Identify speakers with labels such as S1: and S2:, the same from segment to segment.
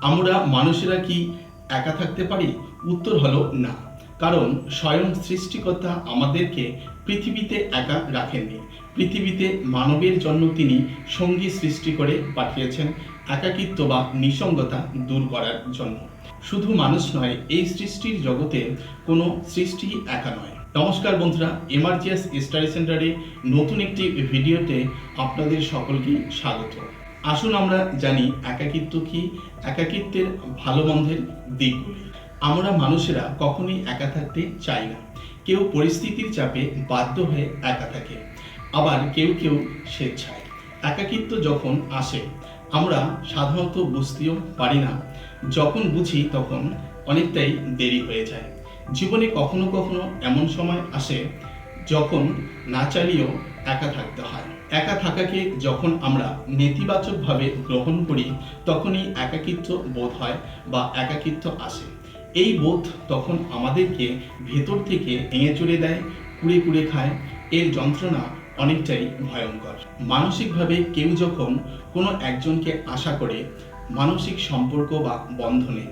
S1: আমরা মানুষেরা কি একা থাকতে পারি? উত্তর হলো না। কারণ স্বয়ং সৃষ্টিকর্তা আমাদেরকে পৃথিবীতে একা রাখেননি। পৃথিবীতে মানবের জন্য তিনি সঙ্গী সৃষ্টি করে পাঠিয়েছেন। একাকিত্ব বা নিসঙ্গতা দূর করার জন্য। শুধু মানুষ নয়, এই সৃষ্টির জগতে কোনো সৃষ্টি একা নয়। নমস্কার বন্ধুরা এমার্জিয়াস স্টাডি সেন্টারে নতুন একটি ভিডিওতে আপনাদের সকলকে স্বাগত। আসুন আমরা জানি একাকিত্ব কি? একাকিত্বের ভালো মন্দের দিকগুলি আমরা মানুষেরা কখনোই একা থাকতে চাই না। কেউ পরিস্থিতির চাপে বাধ্য হয়ে একা থাকে। আবার কেউ কেউ স্বেচ্ছায়। একাকিত্ব যখন আসে, আমরা সাধারণত বুঝতেও পারি না। যখন বুঝি, তখন অনেকটাই দেরি হয়ে যায়। জীবনে কখনো কখনো এমন সময় আসে, যখন না চালিয়েও একা থাকতে হয়। একা থাকাকে যখন আমরা নেতিবাচকভাবে গ্রহণ করি, তখনই একাকিত্ব বোধ হয় বা একাকিত্ব আসে। এই বোধ তখন আমাদেরকে ভেতর থেকে ভেঙে চড়ে দেয়, কুড়ে কুড়ে খায়। এর যন্ত্রণা অনেকটাই ভয়ঙ্কর। মানসিকভাবে কেউ যখন কোনো একজনকে আশা করে, মানসিক সম্পর্ক বা বন্ধনে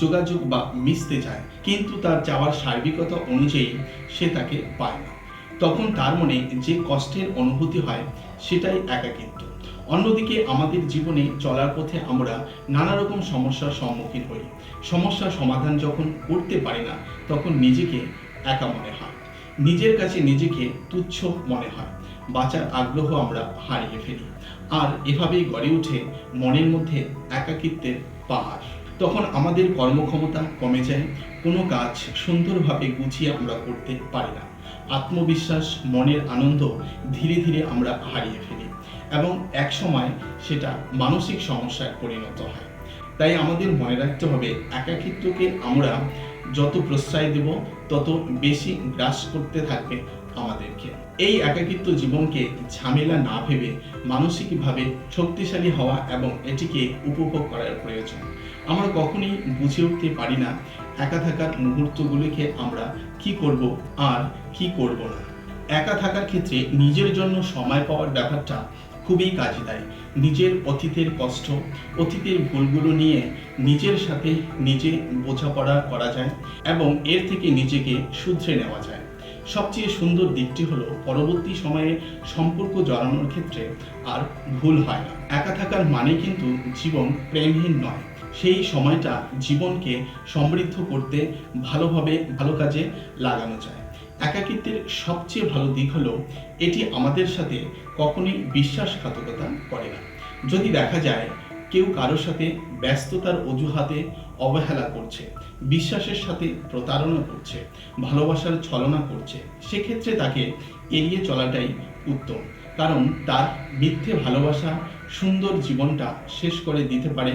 S1: যোগাযোগ বা মিশতে চায়, কিন্তু তার চাওয়ার সার্বিকতা অনুযায়ী সে তাকে পায় না। তখন তার মনে যে কষ্টের অনুভূতি হয়, সেটাই একাকিত্ব। অন্যদিকে আমাদের জীবনে চলার পথে আমরা নানা রকম সমস্যার সম্মুখীন হই। সমস্যার সমাধান যখন করতে পারি না, তখন নিজেকে একা মনে হয়। নিজের কাছে নিজেকে তুচ্ছ মনে হয়। বাঁচার আগ্রহ আমরা হারিয়ে ফেলি। আর এভাবেই গড়ে ওঠে মনের মধ্যে একাকিত্বের পাহাড়। তখন আমাদের কর্মক্ষমতা কমে যায়, কোনো কাজ সুন্দরভাবে গুছিয়ে আমরা করতে পারি না। আত্মবিশ্বাস, মনের আনন্দ ধীরে ধীরে আমরা হারিয়ে ফেলি এবং এক সময় সেটা মানসিক সমস্যায় পরিণত হয়। তাই আমাদের মনে রাখতে হবে একাকিত্বকে আমরা যত প্রশ্রয় দেব, তত বেশি গ্রাস করতে থাকবে আমাদেরকে। এই একাকিত্ব জীবনকে ঝামেলা না ভেবে মানসিকভাবে শক্তিশালী হওয়া এবং এটিকে উপভোগ করার প্রয়োজন। আমরা কখনোই বুঝে উঠতে পারি না একা থাকার মুহূর্তগুলিকে আমরা কি করব আর কি করব না? একা থাকার ক্ষেত্রে নিজের জন্য সময় পাওয়ার ব্যাপারটা খুবই কাজে দেয়। নিজের অতীতের কষ্ট, অতীতের ভুলগুলো নিয়ে নিজের সাথে নিজে বোঝাপড়া করা যায় এবং এর থেকে নিজেকে শুধরে নেওয়া যায়। সবচেয়ে সুন্দর দিকটি হলো পরবর্তী সময়ে সম্পর্ক জড়ানোর ক্ষেত্রে আর ভুল হয় না। একা থাকার মানে কিন্তু জীবন প্রেমহীন নয়। সেই সময়টা জীবনকে সমৃদ্ধ করতে ভালোভাবে ভালো কাজে লাগানো যায়। একাকিত্বের সবচেয়ে ভালো দিক হলো, এটি আমাদের সাথে কখনোই বিশ্বাসঘাতকতা করে না। যদি দেখা যায় কেউ কারোর সাথে ব্যস্ততার অজুহাতে অবহেলা করছে, বিশ্বাসের সাথে প্রতারণা করছে, ভালোবাসার ছলনা করছে, সেক্ষেত্রে তাকে এড়িয়ে চলাটাই উত্তম। কারণ তার মিথ্যে ভালোবাসা সুন্দর জীবনটা শেষ করে দিতে পারে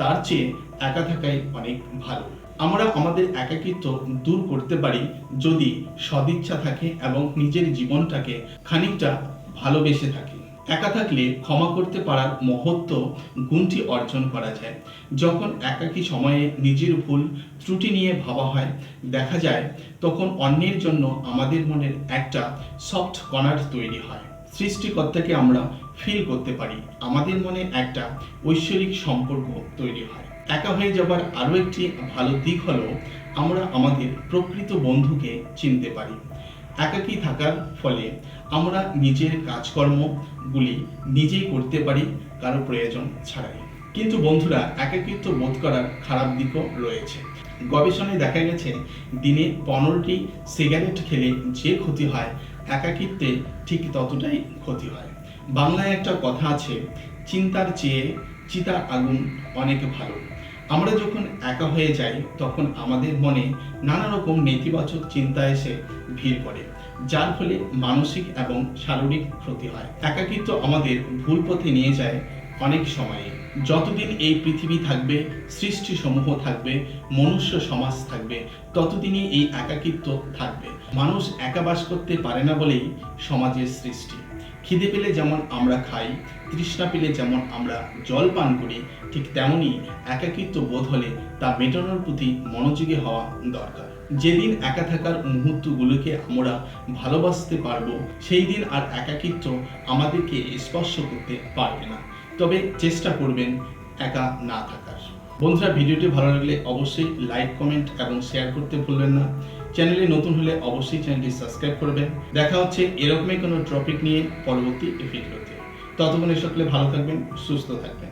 S1: তার চেয়ে একা থাকাই অনেক ভালো। আমরা আমাদের একাকিত্ব দূর করতে পারি যদি সদিচ্ছা থাকে এবং নিজের জীবনটাকে খানিকটা ভালোবেসে থাকি। একা থাকলে ক্ষমা করতে পারার মহত্ব গুণটি অর্জন করা যায়। যখন একাকী সময়ে নিজের ভুল, ত্রুটি নিয়ে ভাবা হয়, দেখা যায়, তখন অন্যের জন্য আমাদের মনের একটা সফট কর্নার তৈরি হয়। সৃষ্টিকর্তাকে আমরা ফিল করতে পারি। আমাদের মনে একটা ঐশ্বরিক সম্পর্ক তৈরি হয়। একা হয়ে যাবার আরও একটি ভালো দিক হলো, আমরা আমাদের প্রকৃত বন্ধুকে চিনতে পারি। একাকী থাকার ফলে আমরা নিজের কাজকর্মগুলি নিজেই করতে পারি, কারও প্রয়োজন ছাড়াই। কিন্তু বন্ধুরা, একাকিত্ব বোধ করার খারাপ দিকও রয়েছে। গবেষণায় দেখা গেছে, দিনে পনেরোটি সিগারেট খেলে যে ক্ষতি হয়, একাকিত্বে ঠিক ততটাই ক্ষতি হয়। বাংলায় একটা কথা আছে, চিন্তার চেয়ে চিতার আগুন অনেক ভালো। আমরা যখন একা হয়ে যাই, তখন আমাদের মনে নানা রকম নেতিবাচক চিন্তা এসে ভিড় করে, যার ফলে মানসিক এবং শারীরিক ক্ষতি হয়। একাকিত্ব আমাদের ভুল পথে নিয়ে যায় অনেক সময়ে। যতদিন এই পৃথিবী থাকবে সৃষ্টি সমূহ থাকবে, মনুষ্য সমাজ থাকবে, ততদিনই এই একাকিত্ব থাকবে। মানুষ একা বাস করতে পারে না বলেই সমাজের সৃষ্টি। খিদে পেলে যেমন আমরা খাই, তৃষ্ণা পেলে যেমন আমরা জল পান করি, ঠিক তেমনই একাকিত্ব বোধ হলে তা মেটানোর প্রতি মনোযোগী হওয়া দরকার। যেদিন একা থাকার মুহূর্তগুলোকে আমরা ভালোবাসতে পারব, সেই দিন আর একাকিত্ব আমাদেরকে স্পর্শ করতে পারবে না। তবে চেষ্টা করবেন একা না থাকার। বন্ধুরা, ভিডিওটি ভালো লাগলে অবশ্যই লাইক কমেন্ট এবং শেয়ার করতে ভুলবেন না। চ্যানেলে নতুন হলে অবশ্যই চ্যানেলটি সাবস্ক্রাইব করবেন। দেখা হচ্ছে এরকমই কোনো টপিক নিয়ে পরবর্তী ভিডিওতে ততক্ষণে সকলে ভালো থাকবেন, সুস্থ থাকবেন।